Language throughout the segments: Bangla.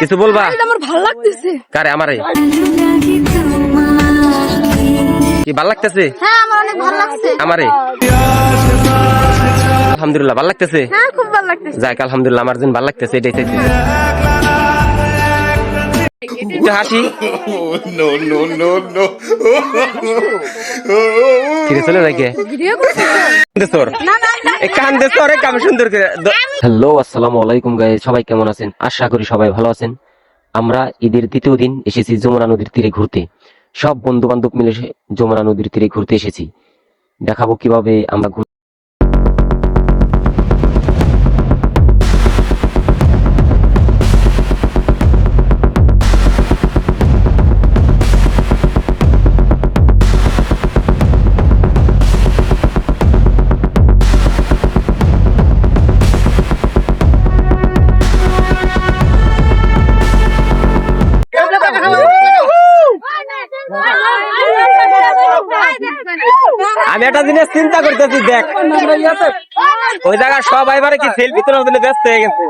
কিছু বলবা? আমার ভালো লাগতেছে। কারে আমারে? কি ভালো লাগতেছে? হ্যাঁ আমার অনেক ভালো লাগছে। আমারে? আলহামদুলিল্লাহ ভালো লাগতেছে? হ্যাঁ খুব ভালো লাগতেছে। যাক আলহামদুলিল্লাহ আমার দিন ভালো লাগতেছে এটাই চাইছি হাসি না না না সুন্দর করে হ্যালো আসসালামু আলাইকুম গাইস সবাই কেমন আছেন? আশা করি সবাই ভালো আছেন। আমরা ঈদের দ্বিতীয় দিন এসেছি যমুনা নদীর তীরে ঘুরতে। সব বন্ধু বান্ধব মিলে যমুনা নদীর তীরে ঘুরতে এসেছি। দেখাবো কীভাবে আমরা আমি একটা জিনিস চিন্তা করতেছি দেখ। ওই জায়গায় সবাই বারে কি সেলফি তোলার জন্য ব্যস্ত হয়ে গেছে?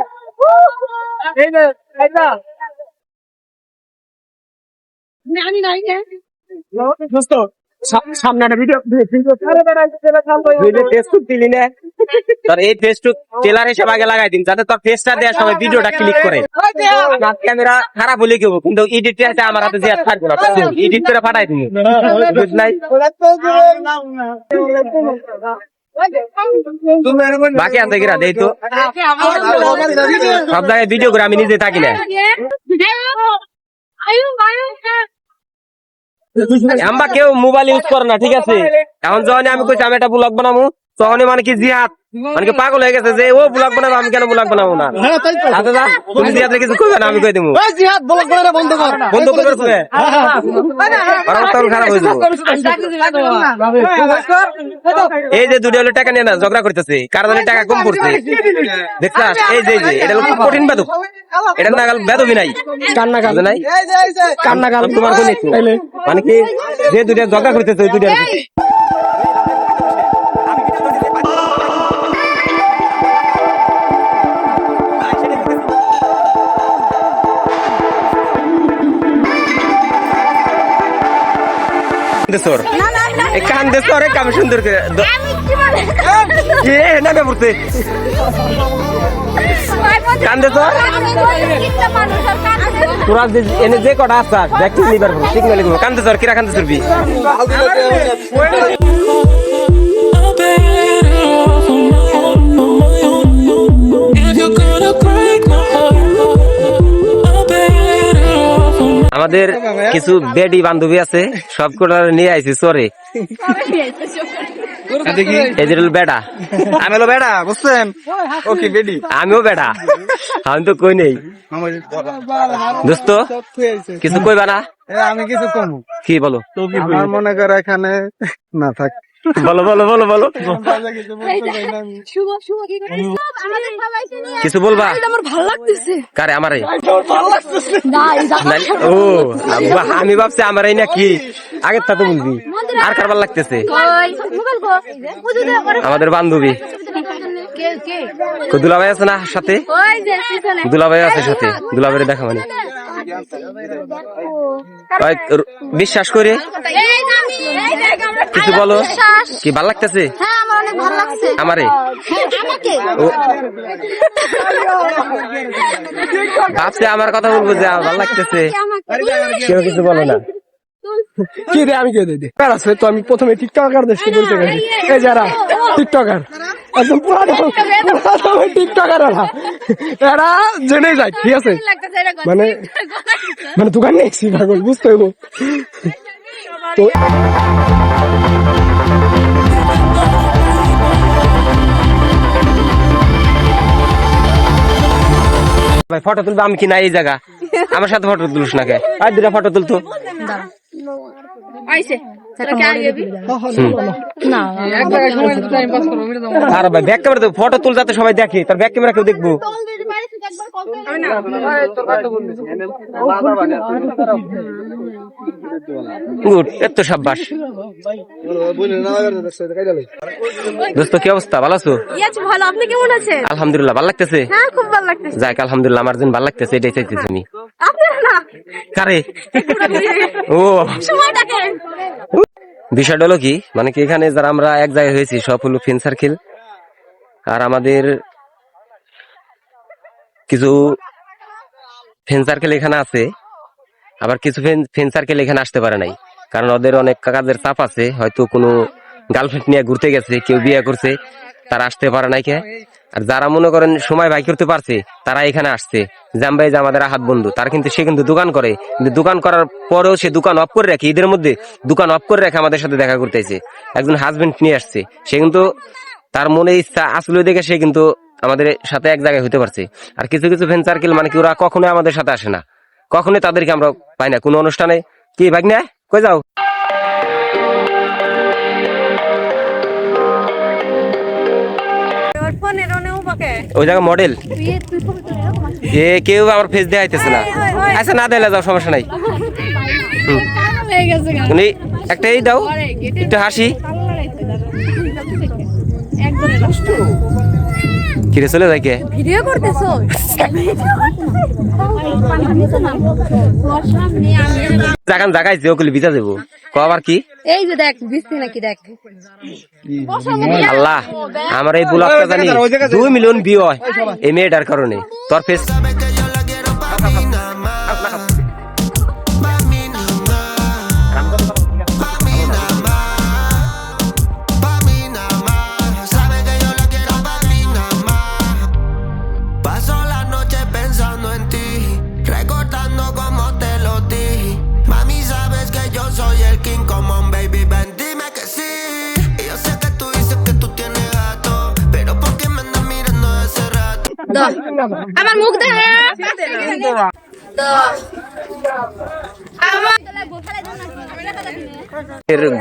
সামনে একটা ভিডিও ফেসবুক দিলি না। তোর এই ফেসবুক টেলার হিসেবে আগে লাগাই দিন যাতে তোর ফেসটা দেওয়ার সময় ভিডিওটা ক্লিক করে। ক্যামেরা খারাপ হলে কি হব? কিন্তু এডিট আমার হাতে দিয়ে থাকব না এডিট করে পাঠাই দিন বুঝ নাই বাকি আছে কিরা দেই তো। সব জায়গায় ভিডিও করে আমি নিজে থাকি না। আমরা কেউ মোবাইল ইউজ করে না ঠিক আছে? এখন যখন আমি কইছি আমি একটা ব্লগ বানাবো তখনই মানে কি জিহাদ? মানে পাগল হয়ে গেছে যে ও ব্লগ বানাবো আমি কেন ব্লগ বানাবো না আচ্ছা তুমি জিহাদের কিছু কইবে না আমি কই দেবো জিহাদ বলক করে বন্ধ কর বন্ধ করে তুমি আর তখন খারাপ হয়ে যাব এই যে দুটো হলো টাকা নিয়ে না ঝগড়া করতেছে কার জন্য টাকা কম পড়ছে দেখছাস এই যে যে এটা হলো খুব কঠিন বেদব এটা না গেল বেদবি নাই কান্না বুঝো নাই কান্না কাল তোমার কোন মানে কি যে দুটো ঝগড়া করতেছে ওই দুটো দেশর না না না কান দেশর কাম সুন্দর করে কি বলে এ না তোরা এনে যে কটা আসা দেখতে নিবার ঠিক না লিখব কিরা কান দেশর বি? I'll better my আমাদের কিছু বেডি বান্ধবী আছে সব কটা নিয়ে আইছি সরে যে হলো আমি হলো বেড়া বুঝছেন? ওকে বেডি। আমিও বেডা। আমি তো কই নেই। দোস্ত কিছু কইবা না? আমি কিছু কমু। কি বলো? আমার মনে করো এখানে না থাক। বলো বলো বলো বলো। শুভ শুভ কি করছিস আমাদের কিছু বলবা? আমার ভালো লাগতেছে। কারে আমারে? ও আমি ভাবছি আমার এই নাকি আগের তা তো বলবি আর কারবার লাগতেছে? কই? মোবাইল কো বুঝুদে করে আমাদের বান্ধবী কে কে? কই দুলাভাই আছে না সাথে? দুলাভাই আছে সাথে। দুলাভাই দেখা মানে। বিশ্বাস করে। এই যে আমি এই দেখ আমরা কিছু বলো? কি ভালো লাগতেছে? হ্যাঁ আমার অনেক ভালো লাগছে। আমারে? হ্যাঁ ভাবছে আমার কথা বলব যে আমার ভালো লাগতেছে। কেউ কিছু বলো না। কি রে আমি কে দিই আছে তো আমি প্রথমে টিকটকার দেশকে বলতে গেছি। এই যারা টিকটকার একদম পুরানো পুরানো টিকটকার এরা। এরা জেনে যায় ঠিক আছে? মানে মানে দোকান নেছি পাগল বুঝতে হইব। তো ভাই ফটো তুলবে আমি কি না এই জায়গা? আমার সাথে ফটো তুলিস না কে? আর দুটা ফটো তুলতো আইছে আর ভাই ব্যাক ক্যামেরা ফটো তুল যাতে সবাই দেখে তার ব্যাক ক্যামেরা কেউ দেখব? গুড এত সাব্বাস। দোস্ত কি অবস্থা? ভালো আছো? ভালো। আপনি কেমন আছেন? আলহামদুলিল্লাহ ভালো লাগতেছে? হ্যাঁ খুব ভালো লাগতেছে। যাক আলহামদুলিল্লাহ আমার জন্য ভালো লাগতেছে এটাই চাইতেছি আমি। ও। বিষয়টা হলো কি মানে কি এখানে যারা আমরা এক জায়গায় হয়েছি, সব হলো ফ্রেন্ড সার্কেল। আর আমাদের কিছু ফ্রেন্ড সার্কেল এখানে আছে, আবার কিছু ফ্রেন্ড সার্কেল এখানে আসতে পারে নাই। কারণ ওদের অনেক কাজের চাপ আছে, হয়তো কোনো গার্লফ্রেন্ড নিয়ে ঘুরতে গেছে, কেউ বিয়ে করছে, তারা আসতে পারে নাই কে। আর যারা মনে করেন সময় বাই করতে পারছে, তারা এখানে আসছে। জাম্বাই যে আমাদের হাত বন্ধু, তার কিন্তু সে কিন্তু দোকান করে। কিন্তু দোকান করার পরেও সে দোকান অফ করে রাখে, ঈদের মধ্যে দোকান অফ করে রেখে আমাদের সাথে দেখা করতেছে একজন হাজবেন্ড নিয়ে আসছে। সে কিন্তু তার মনে ইচ্ছা আসলে দেখে সে কিন্তু আমাদের সাথে এক জায়গায় হতে পারছে। আর কিছু কিছু ফ্রেন্ড সার্কেল মানে কি, ওরা কখনোই আমাদের সাথে আসে না। কখনোই তাদেরকে আমরা পাই না। কোনো অনুষ্ঠানে কি ভাগ্নে কই যাও? ওই জায়গায় মডেল। এ কেউ আমার ফেস দেখাইতেছে না হয়, হয়। আচ্ছা না দিলে যাও সমস্যা নাই হয়ে উনি একটাই দাও একটু হাসি। একদম নষ্ট। কিরে চলে যায় কে? ভিডিও করতেছো? জাগান যেও কলি বিজা দেবো ক আবার কি? এই যে দেখ বিস্তি নাকি দেখ। আল্লাহ আমার এই ব্লগটা জানি দুই মিলিয়ন ভিউ হয় এই মেয়েটার কারণে। তোর ফেস আমার মুখ দেখা।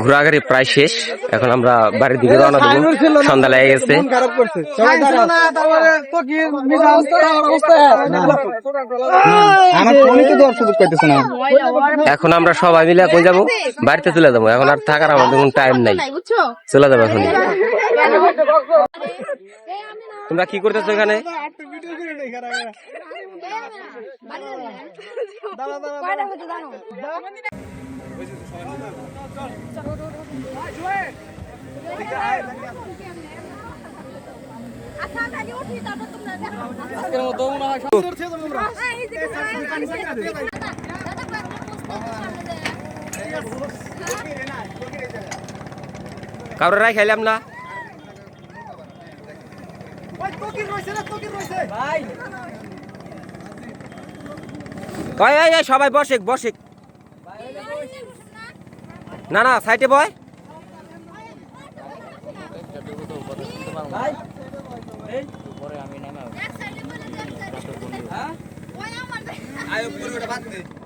ঘোরাঘুরি প্রায় শেষ। এখন আমরা বাড়ির দিকে রওনা দেবো। সন্ধ্যা লেগে গেছে। এখন আমরা সবাই মিলে কই যাব। বাড়িতে চলে যাব। এখন আর থাকার আমাদের কোনো টাইম নাই। চলে যাব এখন তোমরা কি করতেছো এখানে? হ্যাঁ, খেয়ে কারোর রাই খাইলাম না? সবাই বসে বসে। না না সাইডে বয়।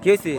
কি হয়েছে?